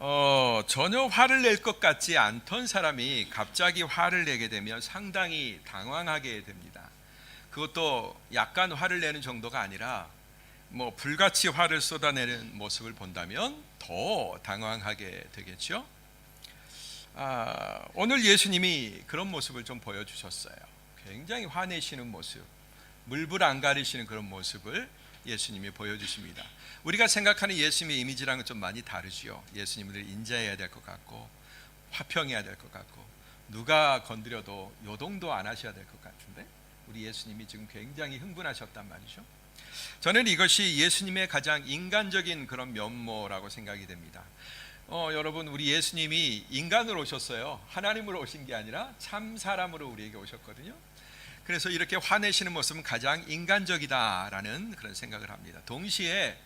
어, 전혀 화를 낼 것 같지 않던 사람이 갑자기 화를 내게 되면 상당히 당황하게 됩니다. 그것도 약간 화를 내는 정도가 아니라 뭐 불같이 화를 쏟아내는 모습을 본다면 더 당황하게 되겠죠. 아, 오늘 예수님이 그런 모습을 좀 보여주셨어요. 굉장히 화내시는 모습, 물불 안 가리시는 그런 모습을 예수님이 보여주십니다. 우리가 생각하는 예수님의 이미지랑은 좀 많이 다르지요. 예수님을 인자해야 될 것 같고 화평해야 될 것 같고 누가 건드려도 요동도 안 하셔야 될 것 같은데 우리 예수님이 지금 굉장히 흥분하셨단 말이죠. 저는 이것이 예수님의 가장 인간적인 그런 면모라고 생각이 됩니다. 어, 여러분 우리 예수님이 인간으로 오셨어요. 하나님으로 오신 게 아니라 참 사람으로 우리에게 오셨거든요. 그래서 이렇게 화내시는 모습은 가장 인간적이다라는 그런 생각을 합니다. 동시에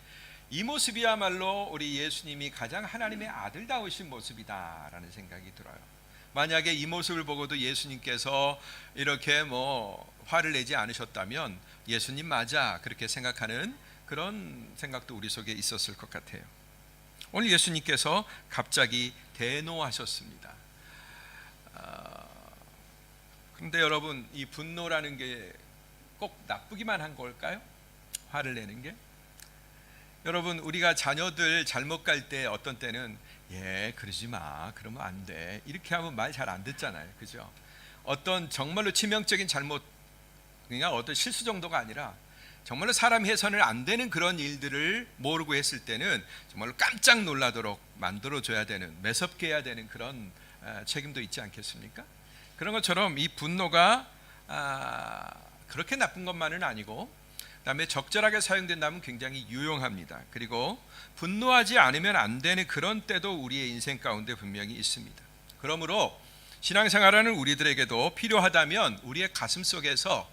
이 모습이야말로 우리 예수님이 가장 하나님의 아들다우신 모습이다라는 생각이 들어요. 만약에 이 모습을 보고도 예수님께서 이렇게 뭐 화를 내지 않으셨다면 예수님 맞아 그렇게 생각하는 그런 생각도 우리 속에 있었을 것 같아요. 오늘 예수님께서 갑자기 대노하셨습니다. 아, 근데 여러분 이 분노라는 게 꼭 나쁘기만 한 걸까요? 화를 내는 게? 여러분 우리가 자녀들 잘못 갈 때 어떤 때는 예 그러지 마 그러면 안 돼 이렇게 하면 말 잘 안 듣잖아요 그죠 어떤 정말로 치명적인 잘못 그러니까 어떤 실수 정도가 아니라 정말로 사람 해서는 안 되는 그런 일들을 모르고 했을 때는 정말로 깜짝 놀라도록 만들어 줘야 되는 매섭게 해야 되는 그런 아, 책임도 있지 않겠습니까? 그런 것처럼 이 분노가 아, 그렇게 나쁜 것만은 아니고 그다음에 적절하게 사용된다면 굉장히 유용합니다. 그리고 분노하지 않으면 안 되는 그런 때도 우리의 인생 가운데 분명히 있습니다. 그러므로 신앙생활하는 우리들에게도 필요하다면 우리의 가슴 속에서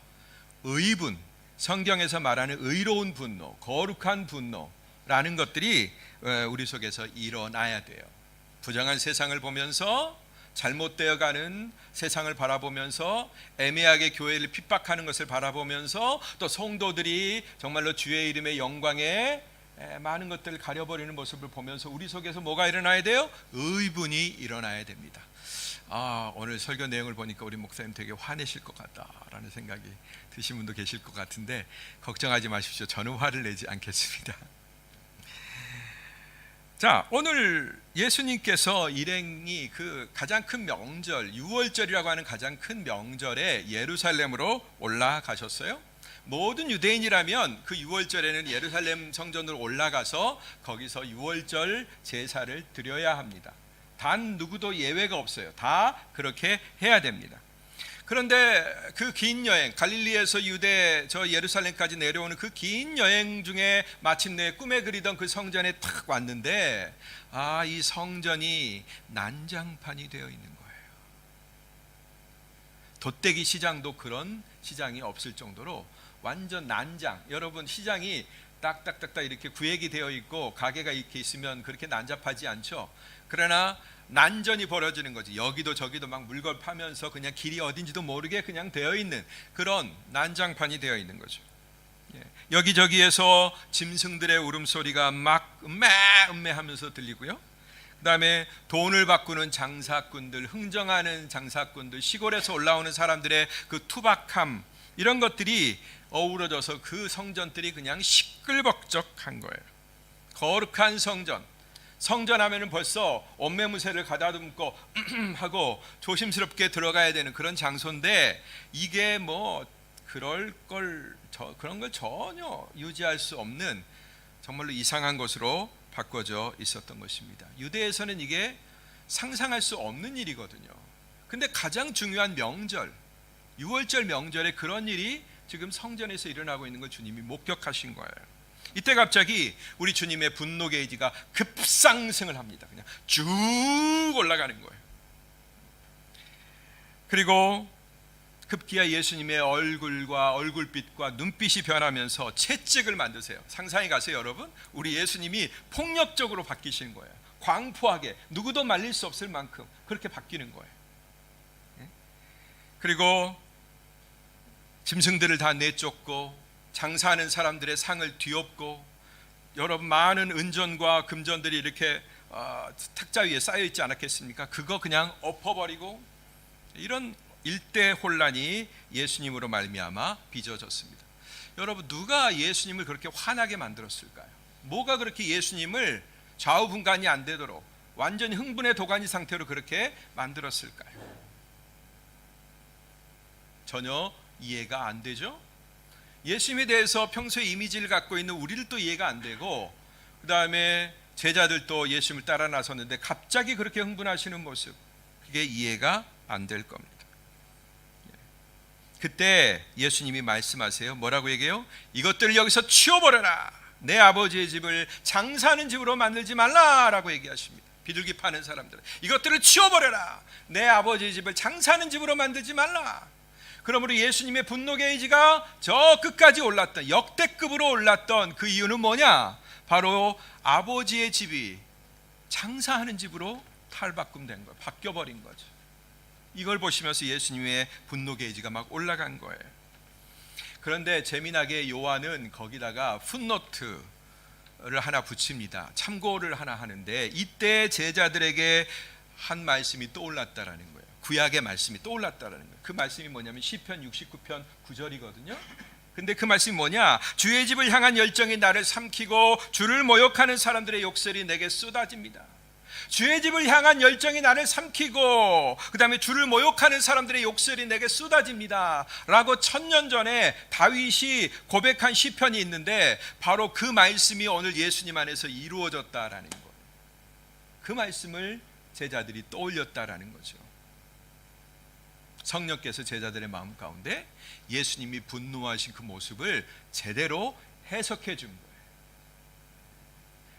의분, 성경에서 말하는 의로운 분노, 거룩한 분노라는 것들이 어, 우리 속에서 일어나야 돼요. 부정한 세상을 보면서 잘못되어 가는 세상을 바라보면서 애매하게 교회를 핍박하는 것을 바라보면서 또 성도들이 정말로 주의 이름의 영광에 에, 많은 것들을 가려버리는 모습을 보면서 우리 속에서 뭐가 일어나야 돼요? 의분이 일어나야 됩니다. 아 오늘 설교 내용을 보니까 우리 목사님 되게 화내실 것 같다라는 생각이 드신 분도 계실 것 같은데 걱정하지 마십시오. 저는 화를 내지 않겠습니다. 자, 오늘 예수님께서 일행이 그 가장 큰 명절, 6월절이라고 하는 가장 큰 명절에 예루살렘으로 올라가셨어요. 모든 유대인이라면 그 6월절에는 예루살렘 성전으로 올라가서 거기서 6월절 제사를 드려야 합니다. 단 누구도 예외가 없어요. 다 그렇게 해야 됩니다. 그런데 그 긴 여행, 갈릴리에서 유대 저 예루살렘까지 내려오는 그 긴 여행 중에 마침내 꿈에 그리던 그 성전에 탁 왔는데 아, 이 성전이 난장판이 되어 있는 거예요. 돗대기 시장도 그런 시장이 없을 정도로 완전 난장. 여러분 시장이 딱딱딱딱 이렇게 구획이 되어 있고 가게가 이렇게 있으면 그렇게 난잡하지 않죠. 그러나 난전이 벌어지는 거지. 여기도 저기도 막 물건 파면서 그냥 길이 어딘지도 모르게 그냥 되어 있는 그런 난장판이 되어 있는 거죠. 예. 여기저기에서 짐승들의 울음소리가 막 음메 음메 하면서 들리고요. 그다음에 돈을 바꾸는 장사꾼들, 흥정하는 장사꾼들, 시골에서 올라오는 사람들의 그 투박함 이런 것들이 어우러져서 그 성전들이 그냥 시끌벅적한 거예요. 거룩한 성전. 성전 하면은 벌써 옷매무새를 가다듬고 하고 조심스럽게 들어가야 되는 그런 장소인데 이게 뭐 그럴 걸 저, 그런 걸 전혀 유지할 수 없는 정말로 이상한 것으로 바꿔져 있었던 것입니다. 유대에서는 이게 상상할 수 없는 일이거든요. 근데 가장 중요한 명절, 6월절 명절에 그런 일이 지금 성전에서 일어나고 있는 걸 주님이 목격하신 거예요. 이때 갑자기 우리 주님의 분노 게이지가 급상승을 합니다. 그냥 쭉 올라가는 거예요. 그리고 급기야 예수님의 얼굴과 얼굴빛과 눈빛이 변하면서 채찍을 만드세요. 상상해 가세요, 여러분. 우리 예수님이 폭력적으로 바뀌시는 거예요. 광포하게 누구도 말릴 수 없을 만큼 그렇게 바뀌는 거예요. 예? 그리고 짐승들을 다 내쫓고 장사하는 사람들의 상을 뒤엎고 여러분 많은 은전과 금전들이 이렇게 어, 탁자 위에 쌓여 있지 않았겠습니까? 그거 그냥 엎어버리고 이런 일대 혼란이 예수님으로 말미암아 빚어졌습니다. 여러분 누가 예수님을 그렇게 화나게 만들었을까요? 뭐가 그렇게 예수님을 좌우분간이 안 되도록 완전히 흥분의 도가니 상태로 그렇게 만들었을까요? 전혀 이해가 안 되죠. 예수님에 대해서 평소에 이미지를 갖고 있는 우리를 또 이해가 안 되고 그 다음에 제자들도 예수님을 따라 나섰는데 갑자기 그렇게 흥분하시는 모습 그게 이해가 안 될 겁니다. 예. 그때 예수님이 말씀하세요. 뭐라고 얘기해요? 이것들을 여기서 치워버려라. 내 아버지의 집을 장사하는 집으로 만들지 말라라고 얘기하십니다. 비둘기 파는 사람들은 이것들을 치워버려라. 내 아버지의 집을 장사하는 집으로 만들지 말라. 그러므로 예수님의 분노 게이지가 저 끝까지 올랐던 역대급으로 올랐던 그 이유는 뭐냐? 바로 아버지의 집이 장사하는 집으로 탈바꿈된 거예요. 바뀌어 버린 거죠. 이걸 보시면서 예수님의 분노 게이지가 막 올라간 거예요. 그런데 재미나게 요한은 거기다가 풋노트 를 하나 붙입니다. 참고를 하나 하는데 이때 제자들에게 한 말씀이 떠올랐다라는 거예요. 구약의 말씀이 떠올랐다라는 거예요. 그 말씀이 뭐냐면 시편 69편 9절이거든요. 근데 그 말씀이 뭐냐? 주의 집을 향한 열정이 나를 삼키고 주를 모욕하는 사람들의 욕설이 내게 쏟아집니다. 주의 집을 향한 열정이 나를 삼키고 그다음에 주를 모욕하는 사람들의 욕설이 내게 쏟아집니다. 라고 천년 전에 다윗이 고백한 시편이 있는데 바로 그 말씀이 오늘 예수님 안에서 이루어졌다라는 거예요. 그 말씀을 제자들이 떠올렸다라는 거죠. 성령께서 제자들의 마음 가운데 예수님이 분노하신 그 모습을 제대로 해석해 준 거예요.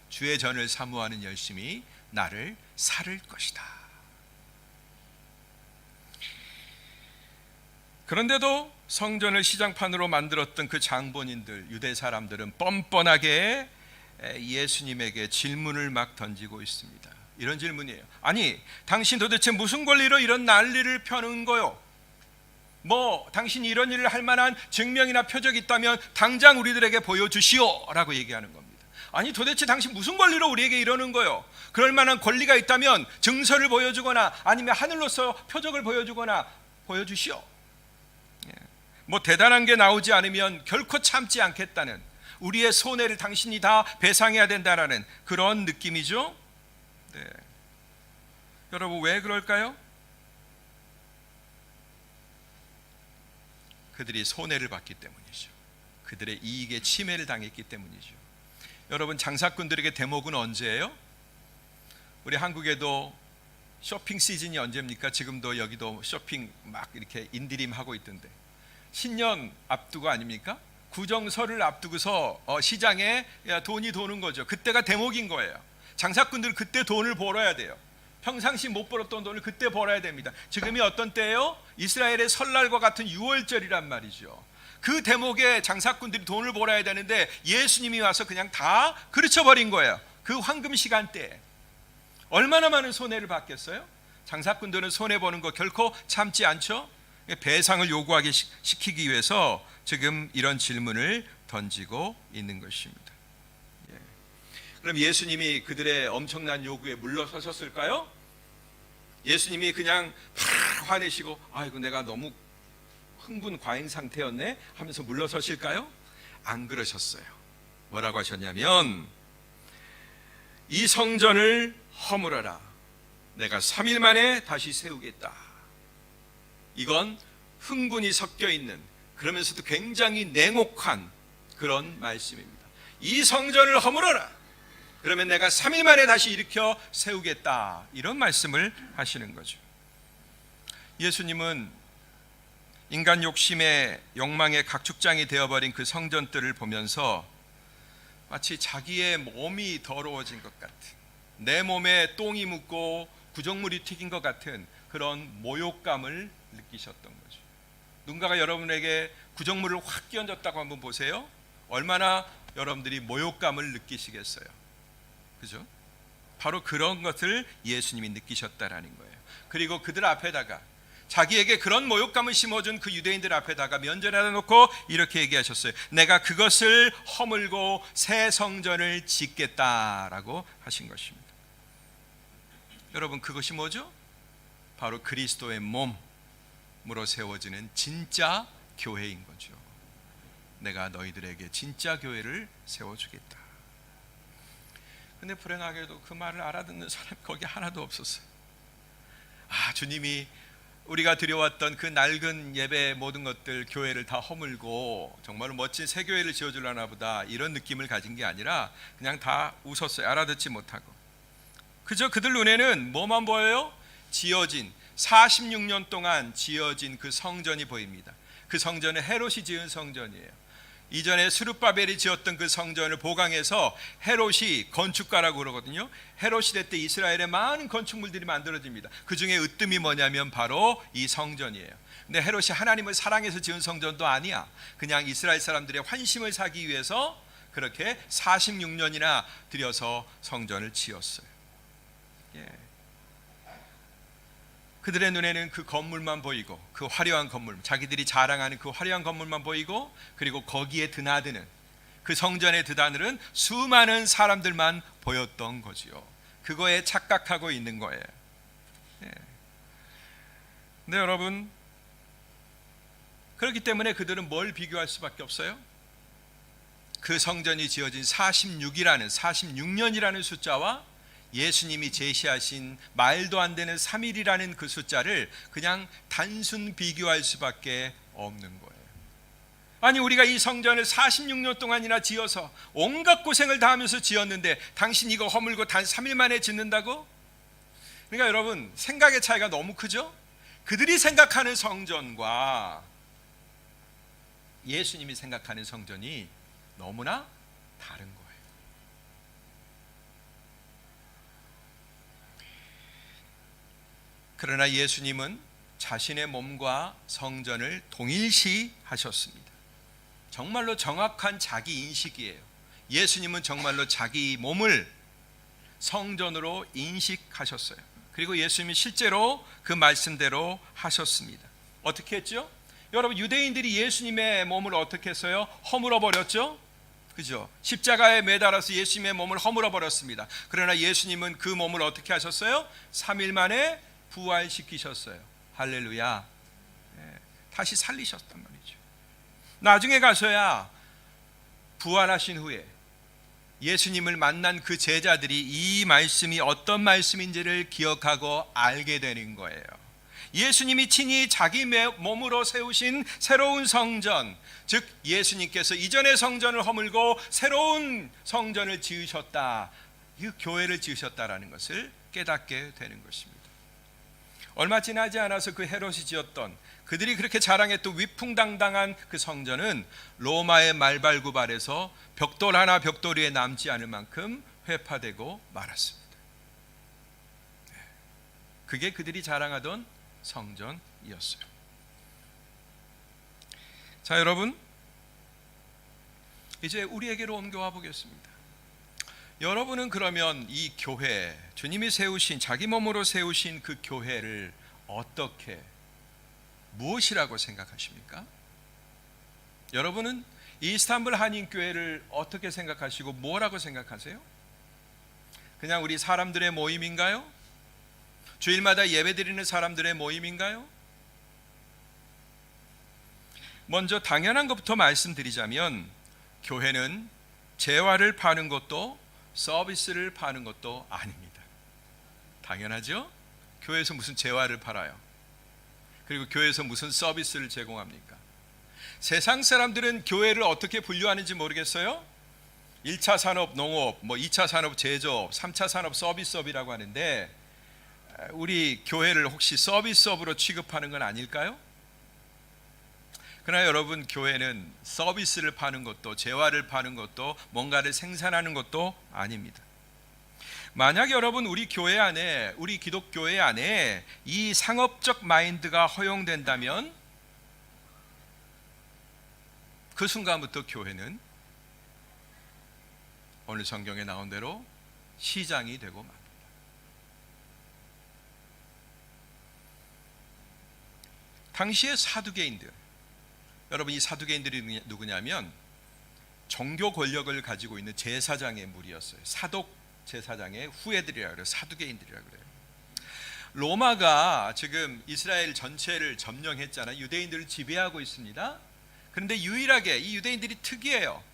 주의 전을 사모하는 열심이 나를 살을 것이다. 그런데도 성전을 시장판으로 만들었던 그 장본인들, 유대 사람들은 뻔뻔하게 예수님에게 질문을 막 던지고 있습니다. 이런 질문이에요. 아니, 당신 도대체 무슨 권리로 이런 난리를 펴는 거요? 뭐 당신이 이런 일을 할 만한 증명이나 표적이 있다면 당장 우리들에게 보여주시오라고 얘기하는 겁니다. 아니 도대체 당신 무슨 권리로 우리에게 이러는 거요? 그럴 만한 권리가 있다면 증서를 보여주거나 아니면 하늘로서 표적을 보여주거나 보여주시오. 예. 뭐 대단한 게 나오지 않으면 결코 참지 않겠다는 우리의 손해를 당신이 다 배상해야 된다라는 그런 느낌이죠. 네. 여러분 왜 그럴까요? 그들이 손해를 봤기 때문이죠. 그들의 이익에 침해를 당했기 때문이죠. 여러분 장사꾼들에게 대목은 언제예요? 우리 한국에도 쇼핑 시즌이 언제입니까? 지금도 여기도 쇼핑 막 이렇게 인디림 하고 있던데 신년 앞두고 아닙니까? 구정설을 앞두고서 어, 시장에 돈이 도는 거죠. 그때가 대목인 거예요. 장사꾼들 그때 돈을 벌어야 돼요. 평상시 못 벌었던 돈을 그때 벌어야 됩니다. 지금이 어떤 때예요? 이스라엘의 설날과 같은 6월절이란 말이죠. 그 대목에 장사꾼들이 돈을 벌어야 되는데 예수님이 와서 그냥 다 그르쳐 버린 거예요. 그 황금 시간대에 얼마나 많은 손해를 받겠어요? 장사꾼들은 손해 보는 거 결코 참지 않죠. 배상을 요구하게 시키기 위해서 지금 이런 질문을 던지고 있는 것입니다. 예. 그럼 예수님이 그들의 엄청난 요구에 물러서셨을까요? 예수님이 그냥 팍 화내시고 아이고 내가 너무 흥분 과잉 상태였네 하면서 물러서실까요? 안 그러셨어요. 뭐라고 하셨냐면 이 성전을 허물어라. 내가 3일 만에 다시 세우겠다. 이건 흥분이 섞여 있는 그러면서도 굉장히 냉혹한 그런 말씀입니다. 이 성전을 허물어라. 그러면 내가 3일 만에 다시 일으켜 세우겠다. 이런 말씀을 하시는 거죠. 예수님은 인간 욕심의 욕망의 각축장이 되어버린 그 성전들을 보면서 마치 자기의 몸이 더러워진 것 같은 내 몸에 똥이 묻고 구정물이 튀긴 것 같은 그런 모욕감을 느끼셨던 거죠. 누군가가 여러분에게 구정물을 확 끼얹었다고 한번 보세요. 얼마나 여러분들이 모욕감을 느끼시겠어요. 그죠? 바로 그런 것을 예수님이 느끼셨다라는 거예요. 그리고 그들 앞에다가 자기에게 그런 모욕감을 심어준 그 유대인들 앞에다가 면전에다 놓고 이렇게 얘기하셨어요. 내가 그것을 허물고 새 성전을 짓겠다라고 하신 것입니다. 여러분 그것이 뭐죠? 바로 그리스도의 몸으로 세워지는 진짜 교회인 거죠. 내가 너희들에게 진짜 교회를 세워주겠다. 근데 불행하게도 그 말을 알아듣는 사람이 거기 하나도 없었어요. 아, 주님이 우리가 드려왔던 그 낡은 예배 모든 것들 교회를 다 허물고 정말로 멋진 새 교회를 지어주려나 보다 이런 느낌을 가진 게 아니라 그냥 다 웃었어요. 알아듣지 못하고. 그저 그들 눈에는 뭐만 보여요? 지어진 46년 동안 지어진 그 성전이 보입니다. 그 성전은 헤롯이 지은 성전이에요. 이전에 수르바벨이 지었던 그 성전을 보강해서 헤롯이 건축가라고 그러거든요. 헤롯 시대 때 이스라엘에 많은 건축물들이 만들어집니다. 그 중에 으뜸이 뭐냐면 바로 이 성전이에요. 근데 헤롯이 하나님을 사랑해서 지은 성전도 아니야. 그냥 이스라엘 사람들의 환심을 사기 위해서 그렇게 46년이나 들여서 성전을 지었어요. 예. 그들의 눈에는 그 건물만 보이고 그 화려한 건물, 자기들이 자랑하는 그 화려한 건물만 보이고 그리고 거기에 드나드는 그 성전에 드나드는 수많은 사람들만 보였던 거지요. 그거에 착각하고 있는 거예요. 예. 근데 여러분 그렇기 때문에 그들은 뭘 비교할 수밖에 없어요? 그 성전이 지어진 46이라는 46년이라는 숫자와 예수님이 제시하신 말도 안 되는 3일이라는 그 숫자를 그냥 단순 비교할 수밖에 없는 거예요. 아니 우리가 이 성전을 46년 동안이나 지어서 온갖 고생을 다하면서 지었는데 당신 이거 허물고 단 3일 만에 짓는다고? 그러니까 여러분 생각의 차이가 너무 크죠? 그들이 생각하는 성전과 예수님이 생각하는 성전이 너무나 다른 거예요. 그러나 예수님은 자신의 몸과 성전을 동일시 하셨습니다. 정말로 정확한 자기 인식이에요. 예수님은 정말로 자기 몸을 성전으로 인식하셨어요. 그리고 예수님이 실제로 그 말씀대로 하셨습니다. 어떻게 했죠? 여러분 유대인들이 예수님의 몸을 어떻게 했어요? 허물어 버렸죠? 그죠? 십자가에 매달아서 예수님의 몸을 허물어 버렸습니다. 그러나 예수님은 그 몸을 어떻게 하셨어요? 3일 만에 부활시키셨어요. 할렐루야. 예, 다시 살리셨단 말이죠. 나중에 가서야 부활하신 후에 예수님을 만난 그 제자들이 이 말씀이 어떤 말씀인지를 기억하고 알게 되는 거예요. 예수님이 친히 자기 몸으로 세우신 새로운 성전, 즉 예수님께서 이전의 성전을 허물고 새로운 성전을 지으셨다. 그 교회를 지으셨다라는 것을 깨닫게 되는 것입니다. 얼마 지나지 않아서 그 헤롯이 지었던 그들이 그렇게 자랑했던 위풍당당한 그 성전은 로마의 말발굽발에서 벽돌 하나 벽돌 위에 남지 않을 만큼 회파되고 말았습니다. 네. 그게 그들이 자랑하던 성전이었어요. 자, 여러분. 이제 우리에게로 옮겨와 보겠습니다. 여러분은 그러면 이 교회, 주님이 세우신 자기 몸으로 세우신 그 교회를 어떻게 무엇이라고 생각하십니까? 여러분은 이스탄불 한인 교회를 어떻게 생각하시고 뭐라고 생각하세요? 그냥 우리 사람들의 모임인가요? 주일마다 예배드리는 사람들의 모임인가요? 먼저 당연한 것부터 말씀드리자면 교회는 재화를 파는 것도 서비스를 파는 것도 아닙니다. 당연하죠? 교회에서 무슨 재화를 팔아요? 그리고 교회에서 무슨 서비스를 제공합니까? 세상 사람들은 교회를 어떻게 분류하는지 모르겠어요? 1차 산업 농업, 뭐 2차 산업 제조업, 3차 산업 서비스업이라고 하는데 우리 교회를 혹시 서비스업으로 취급하는 건 아닐까요? 그러나 여러분 교회는 서비스를 파는 것도 재화를 파는 것도 뭔가를 생산하는 것도 아닙니다. 만약 여러분 우리 교회 안에 우리 기독교회 안에 이 상업적 마인드가 허용된다면 그 순간부터 교회는 오늘 성경에 나온 대로 시장이 되고 맙니다. 당시의 사두개인들 여러분 이 사두개인들이 누구냐면 종교 권력을 가지고 있는 제사장의 무리였어요. 사독 제사장의 후예들이라 그래요. 사두개인들이라 그래요. 로마가 지금 이스라엘 전체를 점령했잖아요. 유대인들을 지배하고 있습니다. 그런데 유일하게 이 유대인들이 특이해요.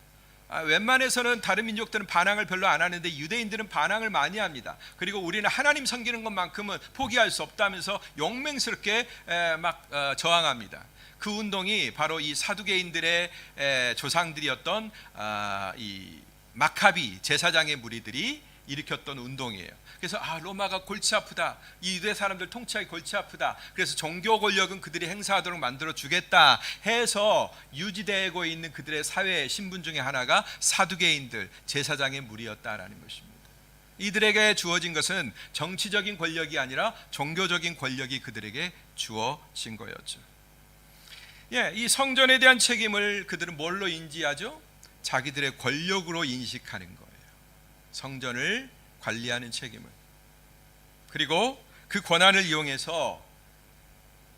아, 웬만해서는 다른 민족들은 반항을 별로 안 하는데 유대인들은 반항을 많이 합니다. 그리고 우리는 하나님 섬기는 것만큼은 포기할 수 없다면서 용맹스럽게 에, 막 어, 저항합니다. 그 운동이 바로 이 사두개인들의 에, 조상들이었던 아, 이 마카비 제사장의 무리들이 일으켰던 운동이에요. 그래서 아 로마가 골치 아프다. 이 유대 사람들 통치하기 골치 아프다. 그래서 종교 권력은 그들이 행사하도록 만들어 주겠다 해서 유지되고 있는 그들의 사회 신분 중에 하나가 사두개인들 제사장의 무리였다라는 것입니다. 이들에게 주어진 것은 정치적인 권력이 아니라 종교적인 권력이 그들에게 주어진 거였죠. 예, 이 성전에 대한 책임을 그들은 뭘로 인지하죠? 자기들의 권력으로 인식하는 거예요. 성전을 관리하는 책임을. 그리고 그 권한을 이용해서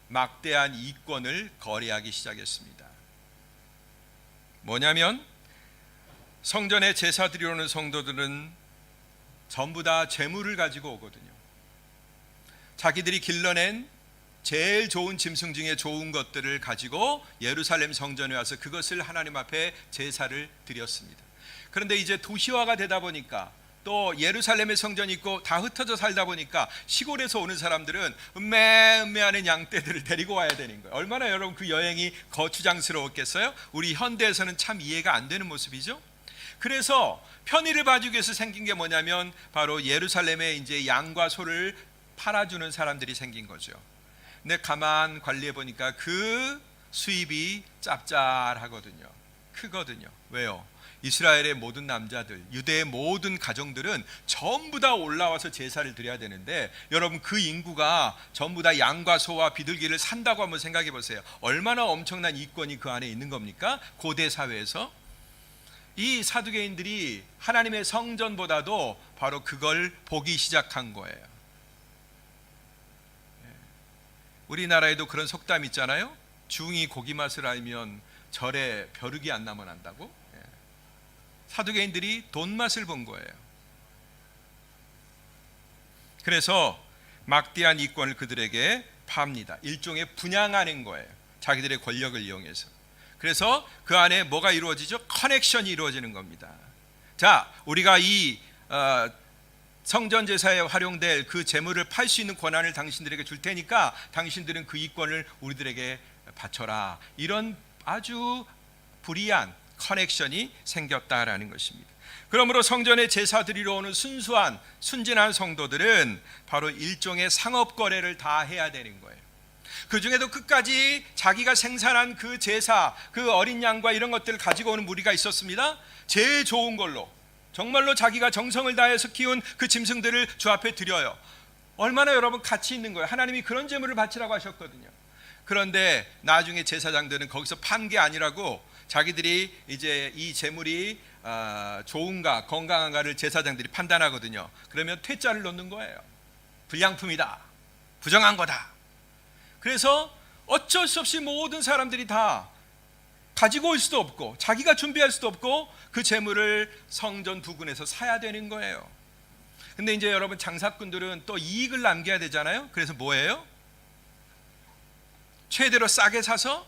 막대한 이권을 거래하기 시작했습니다. 뭐냐면 성전에 제사 드리러 오는 성도들은 전부 다 재물을 가지고 오거든요. 자기들이 길러낸 제일 좋은 짐승 중에 좋은 것들을 가지고 예루살렘 성전에 와서 그것을 하나님 앞에 제사를 드렸습니다. 그런데 이제 도시화가 되다 보니까 또 예루살렘의 성전이 있고 다 흩어져 살다 보니까 시골에서 오는 사람들은 음매 음매하는 양떼들을 데리고 와야 되는 거예요. 얼마나 여러분 그 여행이 거추장스러웠겠어요? 우리 현대에서는 참 이해가 안 되는 모습이죠. 그래서 편의를 봐주기 위해서 생긴 게 뭐냐면 바로 예루살렘에 이제 양과 소를 팔아주는 사람들이 생긴 거죠. 근데 가만 관리해 보니까 그 수입이 짭짤하거든요. 크거든요. 왜요? 이스라엘의 모든 남자들, 유대의 모든 가정들은 전부 다 올라와서 제사를 드려야 되는데 여러분 그 인구가 전부 다 양과 소와 비둘기를 산다고 한번 생각해 보세요. 얼마나 엄청난 이권이 그 안에 있는 겁니까? 고대 사회에서 이 사두개인들이 하나님의 성전보다도 바로 그걸 보기 시작한 거예요. 예. 우리나라에도 그런 속담 있잖아요. 중이 고기 맛을 알면 절에 벼룩이 안 한다고. 예. 사두개인들이 돈 맛을 본 거예요. 그래서 막대한 이권을 그들에게 팝니다. 일종의 분양하는 거예요. 자기들의 권력을 이용해서. 그래서 그 안에 뭐가 이루어지죠? 커넥션이 이루어지는 겁니다. 자, 우리가 이 어, 성전 제사에 활용될 그 재물을 팔 수 있는 권한을 당신들에게 줄 테니까 당신들은 그 이권을 우리들에게 바쳐라. 이런 아주 불이한 커넥션이 생겼다라는 것입니다. 그러므로 성전에 제사 드리러 오는 순수한 순진한 성도들은 바로 일종의 상업 거래를 다 해야 되는 거예요. 그 중에도 끝까지 자기가 생산한 그 제사, 그 어린 양과 이런 것들을 가지고 오는 무리가 있었습니다. 제일 좋은 걸로 정말로 자기가 정성을 다해서 키운 그 짐승들을 주 앞에 드려요. 얼마나 여러분 가치 있는 거예요. 하나님이 그런 제물을 바치라고 하셨거든요. 그런데 나중에 제사장들은 거기서 판 게 아니라고 자기들이 이제 이 제물이 아, 좋은가 건강한가를 제사장들이 판단하거든요. 그러면 퇴짜를 놓는 거예요. 불량품이다. 부정한 거다. 그래서 어쩔 수 없이 모든 사람들이 다 가지고 올 수도 없고 자기가 준비할 수도 없고 그 재물을 성전 부근에서 사야 되는 거예요. 근데 이제 여러분 장사꾼들은 또 이익을 남겨야 되잖아요. 그래서 뭐예요? 최대로 싸게 사서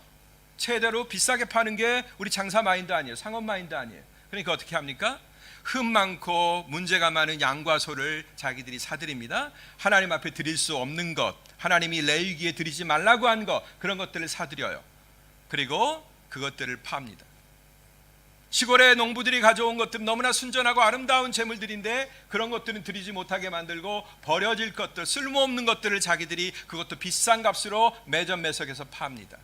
최대로 비싸게 파는 게 우리 장사 마인드 아니에요. 상업 마인드 아니에요. 그러니까 어떻게 합니까? 흠 많고 문제가 많은 양과 소를 자기들이 사드립니다. 하나님 앞에 드릴 수 없는 것, 하나님이 레위기에 드리지 말라고 한 것, 그런 것들을 사드려요. 그리고 그것들을 팝니다. 시골의 농부들이 가져온 것들은 너무나 순전하고 아름다운 재물들인데 그런 것들은 드리지 못하게 만들고 버려질 것들, 쓸모없는 것들을 자기들이 그것도 비싼 값으로 매점 매석에서 팝니다.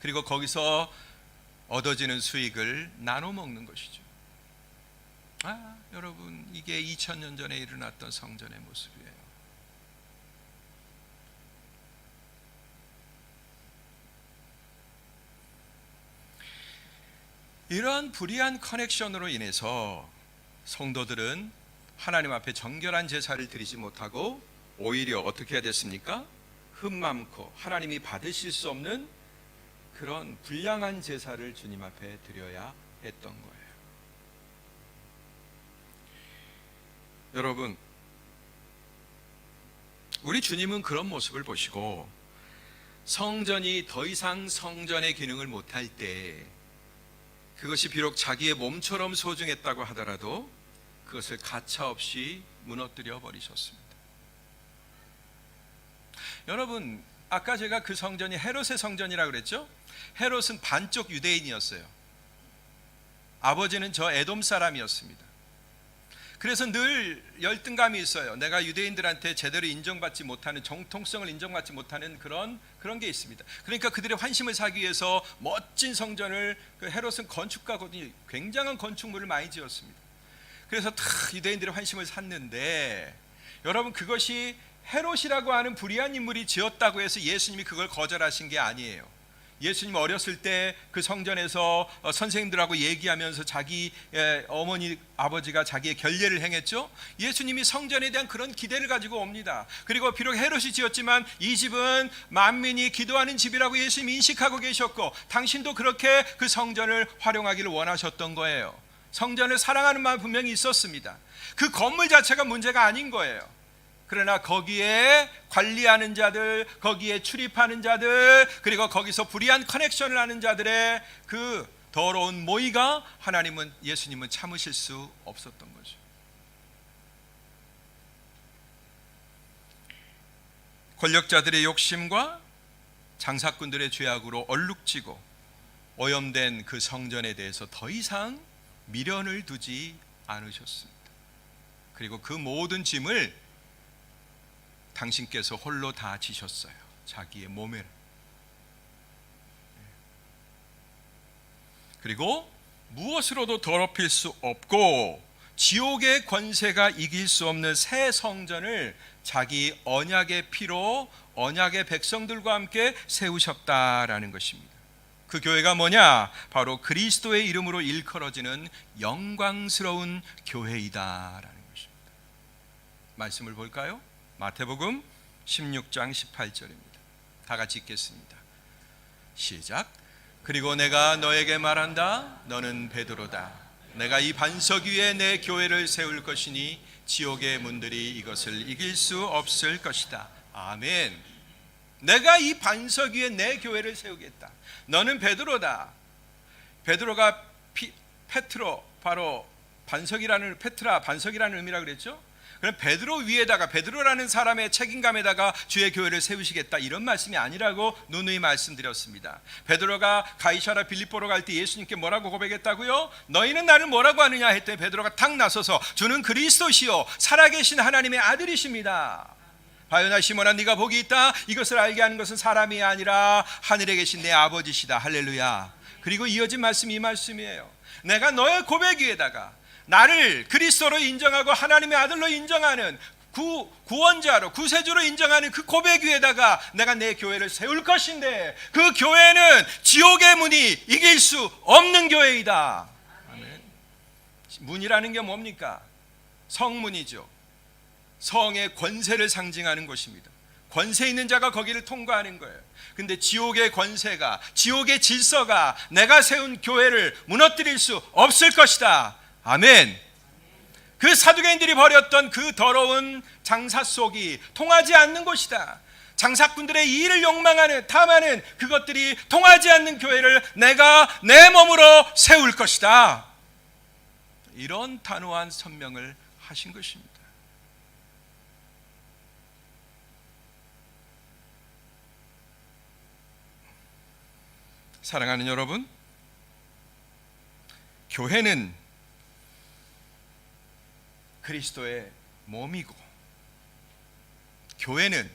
그리고 거기서 얻어지는 수익을 나눠 먹는 것이죠. 아, 여러분, 이게 2000년 전에 일어났던 성전의 모습이에요. 이러한 불의한 커넥션으로 인해서 성도들은 하나님 앞에 정결한 제사를 드리지 못하고 오히려 어떻게 해야 됐습니까? 흠 많고 하나님이 받으실 수 없는 그런 불량한 제사를 주님 앞에 드려야 했던 거예요. 여러분, 우리 주님은 그런 모습을 보시고 성전이 더 이상 성전의 기능을 못할 때 그것이 비록 자기의 몸처럼 소중했다고 하더라도 그것을 가차없이 무너뜨려 버리셨습니다. 여러분, 아까 제가 그 성전이 헤롯의 성전이라고 그랬죠? 헤롯은 반쪽 유대인이었어요. 아버지는 저 에돔 사람이었습니다. 그래서 늘 열등감이 있어요. 내가 유대인들한테 제대로 인정받지 못하는 정통성을 인정받지 못하는 그런 그런 게 있습니다. 그러니까 그들의 환심을 사기 위해서 멋진 성전을 그 헤롯은 건축가거든요. 굉장한 건축물을 많이 지었습니다. 그래서 다 유대인들의 환심을 샀는데 여러분 그것이 헤롯이라고 하는 불의한 인물이 지었다고 해서 예수님이 그걸 거절하신 게 아니에요. 예수님 어렸을 때 그 성전에서 어, 선생님들하고 얘기하면서 자기 예, 어머니 아버지가 자기의 결례를 행했죠. 예수님이 성전에 대한 그런 기대를 가지고 옵니다. 그리고 비록 헤롯이 지었지만 이 집은 만민이 기도하는 집이라고 예수님 인식하고 계셨고 당신도 그렇게 그 성전을 활용하기를 원하셨던 거예요. 성전을 사랑하는 마음 분명히 있었습니다. 그 건물 자체가 문제가 아닌 거예요. 그러나 거기에 관리하는 자들, 거기에 출입하는 자들, 그리고 거기서 불의한 커넥션을 하는 자들의 그 더러운 모의가 하나님은 예수님은 참으실 수 없었던 거죠. 권력자들의 욕심과 장사꾼들의 죄악으로 얼룩지고 오염된 그 성전에 대해서 더 이상 미련을 두지 않으셨습니다. 그리고 그 모든 짐을 당신께서 홀로 다 지셨어요. 자기의 몸을. 그리고 무엇으로도 더럽힐 수 없고 지옥의 권세가 이길 수 없는 새 성전을 자기 언약의 피로 언약의 백성들과 함께 세우셨다라는 것입니다. 그 교회가 뭐냐? 바로 그리스도의 이름으로 일컬어지는 영광스러운 교회이다라는 것입니다. 말씀을 볼까요? 마태복음 16장 18절입니다. 다 같이 읽겠습니다. 시작. 그리고 내가 너에게 말한다. 너는 베드로다. 내가 이 반석 위에 내 교회를 세울 것이니 지옥의 문들이 이것을 이길 수 없을 것이다. 아멘. 내가 이 반석 위에 내 교회를 세우겠다. 너는 베드로다. 베드로가 피, 페트로 바로 반석이라는 페트라 반석이라는 의미라 그랬죠? 그럼 베드로 위에다가 베드로라는 사람의 책임감에다가 주의 교회를 세우시겠다 이런 말씀이 아니라고 누누이 말씀드렸습니다. 베드로가 가이사라 빌립보로 갈 때 예수님께 뭐라고 고백했다고요? 너희는 나를 뭐라고 하느냐 했더니 베드로가 탁 나서서 주는 그리스도시요 살아계신 하나님의 아들이십니다. 바요나 시몬아 네가 복이 있다. 이것을 알게 하는 것은 사람이 아니라 하늘에 계신 내 아버지시다. 할렐루야. 그리고 이어진 말씀이 이 말씀이에요. 내가 너의 고백 위에다가 나를 그리스도로 인정하고 하나님의 아들로 인정하는 구, 구원자로 구세주로 인정하는 그 고백 위에다가 내가 내 교회를 세울 것인데 그 교회는 지옥의 문이 이길 수 없는 교회이다. 아멘. 문이라는 게 뭡니까? 성문이죠. 성의 권세를 상징하는 것입니다. 권세 있는 자가 거기를 통과하는 거예요. 근데 지옥의 권세가 지옥의 질서가 내가 세운 교회를 무너뜨릴 수 없을 것이다. 아멘. 그 사두개인들이 버렸던 그 더러운 장사 속이 통하지 않는 곳이다. 장사꾼들의 일을 욕망하는 탐하는 그것들이 통하지 않는 교회를 내가 내 몸으로 세울 것이다. 이런 단호한 선명을 하신 것입니다. 사랑하는 여러분, 교회는 그리스도의 몸이고 교회는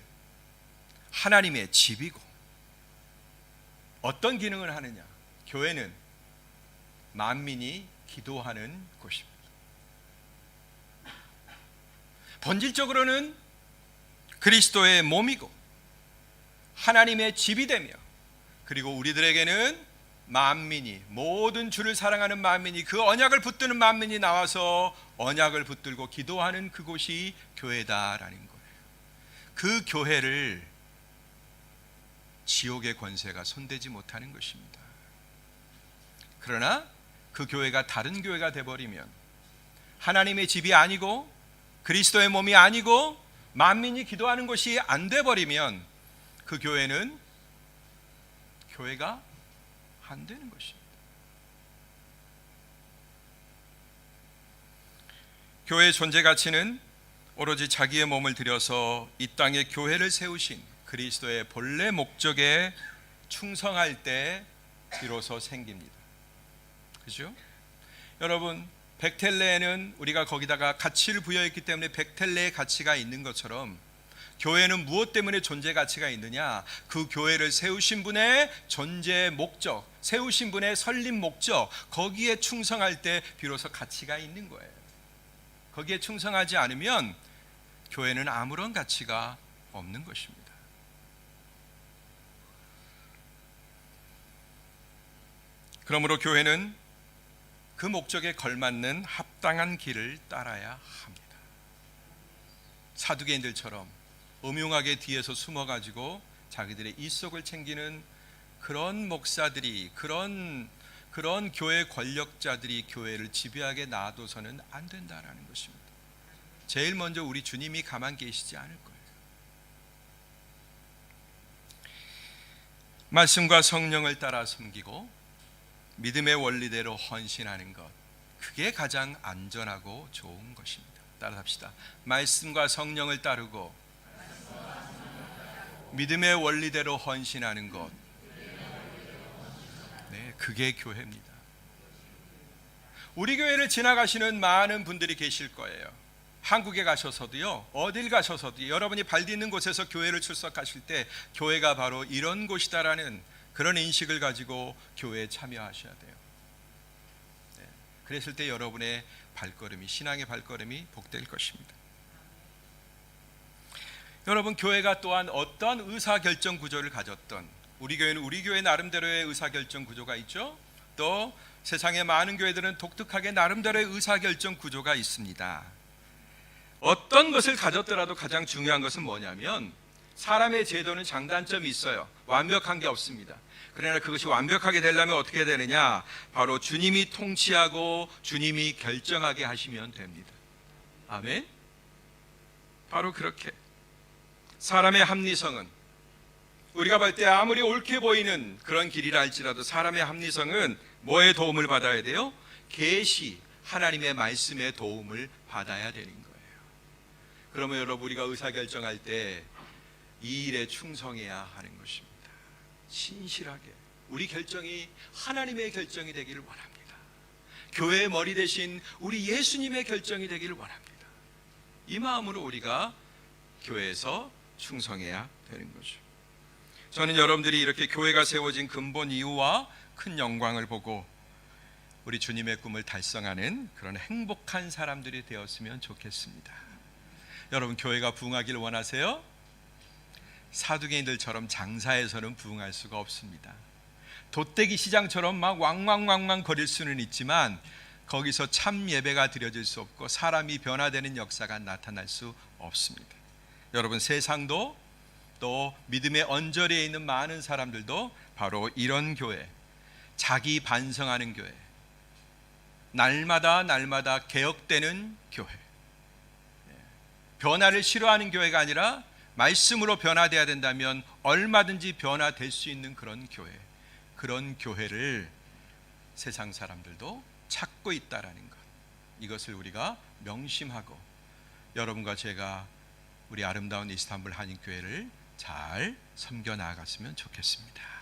하나님의 집이고 어떤 기능을 하느냐? 교회는 만민이 기도하는 곳입니다. 본질적으로는 그리스도의 몸이고 하나님의 집이 되며 그리고 우리들에게는 만민이 모든 주를 사랑하는 만민이 그 언약을 붙드는 만민이 나와서 언약을 붙들고 기도하는 그곳이 교회다라는 거예요. 그 교회를 지옥의 권세가 손대지 못하는 것입니다. 그러나 그 교회가 다른 교회가 돼 버리면 하나님의 집이 아니고 그리스도의 몸이 아니고 만민이 기도하는 곳이 안 돼 버리면 그 교회는 교회가 안 되는 것입니다. 교회의 존재 가치는 오로지 자기의 몸을 들여서 이 땅에 교회를 세우신 그리스도의 본래 목적에 충성할 때 비로소 생깁니다. 그죠? 여러분, 백텔레에는 우리가 거기다가 가치를 부여했기 때문에 백텔레의 가치가 있는 것처럼 교회는 무엇 때문에 존재 가치가 있느냐? 그 교회를 세우신 분의 존재 목적, 세우신 분의 설립 목적, 거기에 충성할 때 비로소 가치가 있는 거예요. 거기에 충성하지 않으면 교회는 아무런 가치가 없는 것입니다. 그러므로 교회는 그 목적에 걸맞는 합당한 길을 따라야 합니다. 사두개인들처럼 음흉하게 뒤에서 숨어가지고 자기들의 이속을 챙기는 그런 목사들이 그런 그런 교회 권력자들이 교회를 지배하게 놔둬서는 안 된다라는 것입니다. 제일 먼저 우리 주님이 가만 계시지 않을 거예요. 말씀과 성령을 따라 섬기고 믿음의 원리대로 헌신하는 것 그게 가장 안전하고 좋은 것입니다. 따라합시다. 말씀과 성령을 따르고 믿음의 원리대로 헌신하는 것 네, 그게 교회입니다. 우리 교회를 지나가시는 많은 분들이 계실 거예요. 한국에 가셔서도요, 어딜 가셔서도 여러분이 발 딛는 곳에서 교회를 출석하실 때 교회가 바로 이런 곳이다라는 그런 인식을 가지고 교회에 참여하셔야 돼요. 네, 그랬을 때 여러분의 발걸음이 신앙의 발걸음이 복될 것입니다. 여러분 교회가 또한 어떤 의사 결정 구조를 가졌던 우리 교회는 우리 교회 나름대로의 의사 결정 구조가 있죠. 또 세상의 많은 교회들은 독특하게 나름대로의 의사 결정 구조가 있습니다. 어떤 것을 가졌더라도 가장 중요한 것은 뭐냐면 사람의 제도는 장단점이 있어요. 완벽한 게 없습니다. 그러나 그것이 완벽하게 되려면 어떻게 되느냐? 바로 주님이 통치하고 주님이 결정하게 하시면 됩니다. 아멘. 바로 그렇게 사람의 합리성은 우리가 볼 때 아무리 옳게 보이는 그런 길이라 할지라도 사람의 합리성은 뭐의 도움을 받아야 돼요? 계시 하나님의 말씀의 도움을 받아야 되는 거예요. 그러면 여러분 우리가 의사 결정할 때 이 일에 충성해야 하는 것입니다. 신실하게 우리 결정이 하나님의 결정이 되기를 원합니다. 교회의 머리 대신 우리 예수님의 결정이 되기를 원합니다. 이 마음으로 우리가 교회에서 충성해야 되는 거죠. 저는 여러분들이 이렇게 교회가 세워진 근본 이유와 큰 영광을 보고 우리 주님의 꿈을 달성하는 그런 행복한 사람들이 되었으면 좋겠습니다. 여러분 교회가 부흥하길 원하세요? 사두개인들처럼 장사에서는 부흥할 수가 없습니다. 돗대기 시장처럼 막 왕왕왕왕 거릴 수는 있지만 거기서 참 예배가 드려질 수 없고 사람이 변화되는 역사가 나타날 수 없습니다. 여러분 세상도 또 믿음의 언저리에 있는 많은 사람들도 바로 이런 교회, 자기 반성하는 교회, 날마다 날마다 개혁되는 교회, 변화를 싫어하는 교회가 아니라 말씀으로 변화돼야 된다면 얼마든지 변화될 수 있는 그런 교회, 그런 교회를 세상 사람들도 찾고 있다라는 것. 이것을 우리가 명심하고 여러분과 제가 우리 아름다운 이스탄불 한인교회를 잘 섬겨 나아갔으면 좋겠습니다.